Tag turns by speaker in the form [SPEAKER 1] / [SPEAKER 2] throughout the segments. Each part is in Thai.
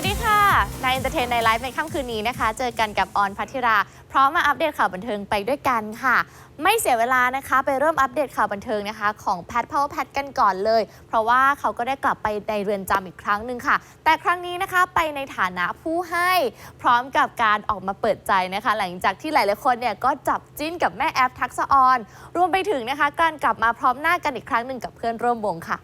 [SPEAKER 1] วัสดีค่ะ ใน Entertain ในไลฟ์ในค่ำคืนนี้นะคะ เจอกันกับออนพัทิรา พร้อมมาอัปเดตข่าวบันเทิงไปด้วยกันค่ะ ไม่เสียเวลานะคะ ไปเริ่มอัปเดตข่าวบันเทิงนะคะ ของแพทพาวเวอร์แพทกันก่อนเลย เพราะว่าเขาก็ได้กลับไปในเรือนจำอีกครั้งหนึ่งค่ะ แต่ครั้งนี้นะคะไปในฐานะผู้ให้ พร้อมกับการออกมาเปิดใจนะคะ หลังจากที่หลายๆคนเนี่ยก็จับจิ้นกับแม่แอฟทักษะออนรวมไปถึงนะคะการกลับมาพร้อมหน้ากันอีกครั้งหนึ่งกับเพื่อนร่วมวงค่ะ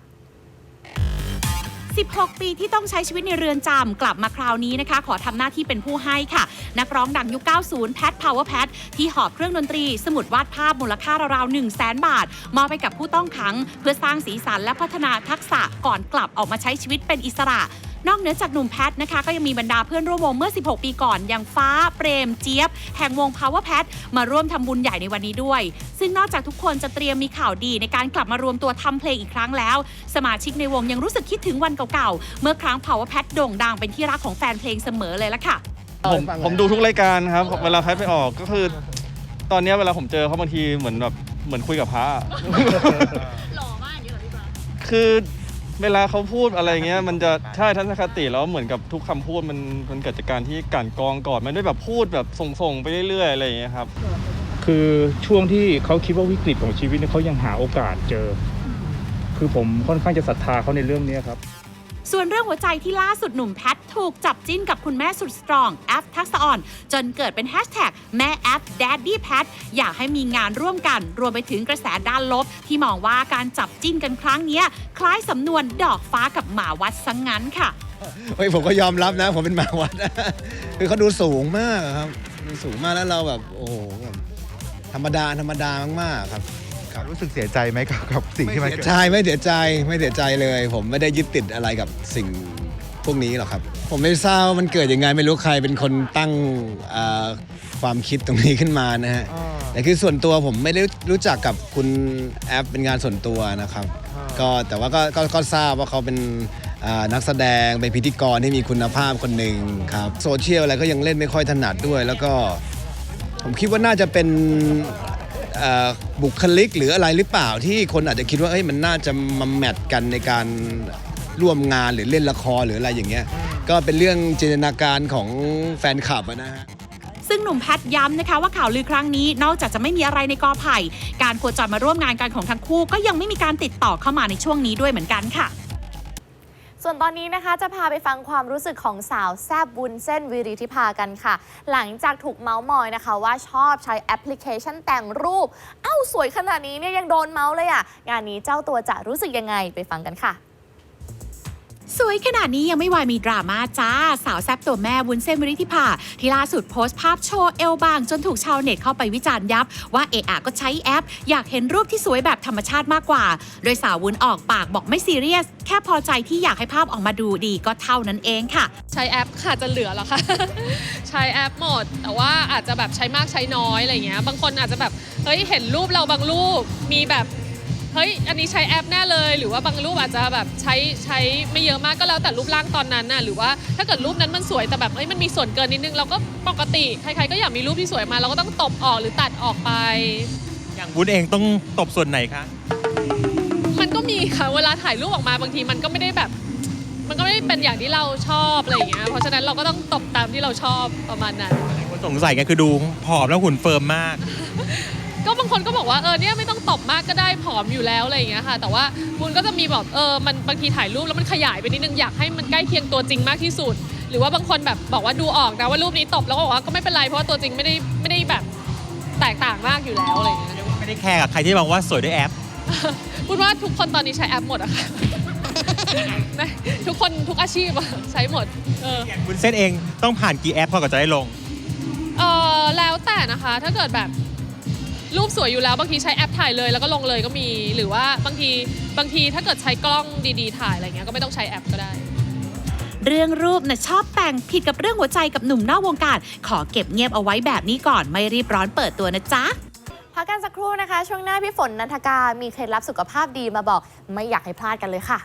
[SPEAKER 2] 16 ปีที่ต้องใช้ชีวิตในเรือนจำกลับมาคราวนี้นะคะ ขอทำหน้าที่เป็นผู้ให้ค่ะ นักร้องดังยุค 90 แพทพาวเวอร์แพทที่หอบเครื่องดนตรี สมุดวาดภาพมูลค่าราวๆ 1 0 0 0 0แบาท มอบไปกับผู้ต้องขัง เพื่อสร้างสีสันและพัฒนาทักษะก่อนกลับออกมาใช้ชีวิตเป็นอิสระ นอกเหนือจากหนุ่มแพทนะคะ ก็ยังมีบรรดาเพื่อนร่วมวงเมื่อ 16 ปีก่อนอย่างฟ้าเปรมเจี๊ยบ แห่งวง Power p a t มาร่วมทำบุญใหญ่ในวันนี้ด้วย ซึ่งนอกจากทุกคนจะเตรียมมีข่าวดีในการกลับมารวมตัวทำเพลงอีกครั้งแล้ว สมาชิกในวงยังรู้สึกคิดถึงวันเก่าๆเมื่อครั้ง Power p a t โด่งดังเป็นที่รักของแฟนเพลงเสมอเลยละค่ะ
[SPEAKER 3] ผมผมดูทุกรายการครับเวลาแพทไปออกก็คือ ตอนเนี้ยเวลาผมเจอเขาบางทีเหมือนแบบเหมือนคุยกับพระอะ
[SPEAKER 4] หล่อมากอย่างนี้เหรอพี่ปา
[SPEAKER 3] คือ เวลาเขาพูดอะไรเงี้ยมันจะใช่ทัศนคติแล้วเหมือนกับทุกคำพูดมันมันเกิดจากการที่กลั่นกรองก่อนมันไม่ได้แบบพูดแบบส่งๆไปเรื่อยๆอะไรอย่างเงี้ยครับ
[SPEAKER 5] คือช่วงที่เขาคิดว่าวิกฤตของชีวิตเนี่ยเขายังหาโอกาสเจอ คือผมค่อนข้างจะศรัทธาเขาในเรื่องเนี้ยครับ
[SPEAKER 2] ส่วนเรื่องหัวใจที่ล่าสุดหนุ่มแพทถูกจับจิ้นกับคุณแม่สุดสตรองแอฟทักษะอ่อนจนเกิดเป็นแฮชแท็กแม่แอฟ Daddy Pat อยากให้มีงานร่วมกัน รวมไปถึงกระแสด้านลบ ที่มองว่าการจับจิ้นกันครั้งนี้คล้ายสำนวนดอกฟ้ากับหมาวัดสังงั้นค่ะ
[SPEAKER 6] เฮ้ยผมก็ยอมรับนะ ผมเป็นหมาวัด คือเขาดูสูงมากครับ สูงมากแล้วเราแบบ โอ้โหแบบธรรมดาธรรมดามากๆครับ
[SPEAKER 7] รู้สึกเสียใจไหมกับกับสิ่ง
[SPEAKER 6] ไม่
[SPEAKER 7] ที่มัน
[SPEAKER 6] เสีย
[SPEAKER 7] เกิด
[SPEAKER 6] ใจไม่เสียใจไม่เสียใจเลย ผมไม่ได้ยึดติดอะไรกับสิ่งพวกนี้หรอกครับ ผมไม่ทราบว่ามันเกิดยังไงไม่รู้ใครเป็นคนตั้งอ่าความคิดตรงนี้ขึ้นมานะฮะแต่คือส่วนตัวผมไม่ได้รู้จักกับคุณแอปเป็นงานส่วนตัวนะครับ ก็แต่ว่าก็ก็ก็ทราบว่าเขาเป็นอ่านักแสดงเป็นพิธีกรที่มีคุณภาพคนหนึ่งครับโซเชียลอะไรก็ยังเล่นไม่ค่อยถนัดด้วย แล้วก็ผมคิดว่าน่าจะเป็นเอ่อ บุคลิกหรืออะไรหรือเปล่าที่คนอาจจะคิดว่าเอ้ยมันน่าจะมาแมทกันในการร่วมงานหรือเล่นละครหรืออะไรอย่างเงี้ยก็เป็นเรื่องจินตนาการของแฟนคลับนะฮะ
[SPEAKER 2] ซึ่งหนุ่มแพทย้ำนะคะว่าข่าวลือครั้งนี้นอกจากจะไม่มีอะไรในกอไผ่ การโคจรมาร่วมงานกันของทั้งคู่ ก็ยังไม่มีการติดต่อเข้ามาในช่วงนี้ด้วยเหมือนกันค่ะ
[SPEAKER 1] ส่วนตอนนี้นะคะจะพาไปฟังความรู้สึกของสาวแซบบุญเส้นวิริธิภากันค่ะ หลังจากถูกเมาส์มอยนะคะ ว่าชอบใช้แอปพลิเคชันแต่งรูป เอ้าสวยขนาดนี้เนี่ยยังโดนเมาส์เลยอะ่ะ งานนี้เจ้าตัวจะรู้สึกยังไงไปฟังกันค่ะ
[SPEAKER 2] สวยขนาดนี้ยังไม่วายมีดราม่าจ้า สาวแซบตัวแม่วุ้นเส้นวิริธิภาที่ล่าสุดโพสต์ภาพโชว์เอลบางจนถูกชาวเน็ตเข้าไปวิจารณ์ยับ ว่าเอะอะก็ใช้แอป อยากเห็นรูปที่สวยแบบธรรมชาติมากกว่า โดยสาววุ้นออกปากบอกไม่ซีเรียส แค่พอใจที่อยากให้ภาพออกมาดูดีก็เท่านั้นเองค่ะ
[SPEAKER 4] ใช้แอปค่ะจะเหลือหรอคะใช้แอปหมด แต่ว่าอาจจะแบบใช้มากใช้น้อยอะไรเงี้ยบางคนอาจจะแบบเฮ้ยเห็นรูปเราบางรูปมีแบบ เฮ้ย อันนี้ใช้แอปแน่เลย หรือว่าบางรูปอาจจะแบบใช้ใช้ไม่เยอะมากก็แล้วแต่รูปร่างตอนนั้นน่ะ หรือว่าถ้าเกิดรูปนั้นมันสวยแต่แบบเอ้ยมันมีส่วนเกินนิดนึงเราก็ปกติใครๆก็อยากมีรูปที่สวยมาเราก็ต้องตบออกหรือตัดออกไป
[SPEAKER 8] อย่างวุ้นเองต้องตบส่วนไหนคะ
[SPEAKER 4] มันก็มีค่ะเวลาถ่ายรูปออกมาบางทีมันก็ไม่ได้แบบ มันก็ไม่ได้เป็นอย่างที่เราชอบอะไรอย่างเงี้ยเพราะฉะนั้นเราก็ต้องตบตามที่เราชอบประมาณนั้น
[SPEAKER 8] คนสงสัยกันคือดูผอมแล้วหุ่นเฟิร์มมาก
[SPEAKER 4] ก็บางคนก็บอกว่าเออเนี่ยไม่ต้องตบมากก็ได้ผอมอยู่แล้วอะไรอย่างเงี้ยค่ะ แต่ว่าคุณก็จะมีบอกเออมันบางทีถ่ายรูปแล้วมันขยายไปนิดนึงอยากให้มันใกล้เคียงตัวจริงมากที่สุด หรือว่าบางคนแบบบอกว่าดูออกนะว่ารูปนี้ตบแล้วก็บอกว่าก็ไม่เป็นไรเพราะว่าตัวจริงไม่ได้ไม่ได้แบบแตกต่างมากอยู่แล้วอะไรอย่างเงี้ย
[SPEAKER 8] ไม่ได้แคร์กับใครที่บอกว่าสวยด้วยแอป
[SPEAKER 4] พูดว่าทุกคนตอนนี้ใช้แอปหมดอะค่ะนะทุกคนทุกอาชีพอะใช้หมดเออ
[SPEAKER 8] อย่างวุ้นเส้นเองต้องผ่านกี่แอปพอก่อนจะได้ลง
[SPEAKER 4] เออแล้วแต่นะคะถ้าเกิดแบบ รูปสวยอยู่แล้วบางทีใช้แอปถ่ายเลยแล้วก็ลงเลยก็มี หรือว่าบางทีบางทีถ้าเกิดใช้กล้องดีๆ ถ่ายอะไรเงี้ยก็ไม่ต้องใช้แอปก็ได้
[SPEAKER 2] เรื่องรูปน่ะชอบแต่งผิดกับเรื่องหัวใจกับหนุ่มนอกวงการ ขอเก็บเงียบเอาไว้แบบนี้ก่อนไม่รีบร้อนเปิดตัวนะจ๊ะ
[SPEAKER 1] พักกันสักครู่นะคะ ช่วงหน้าพี่ฝนนันทกา มีเคล็ดลับสุขภาพดีมาบอก ไม่อยากให้พลาดกันเลยค่ะ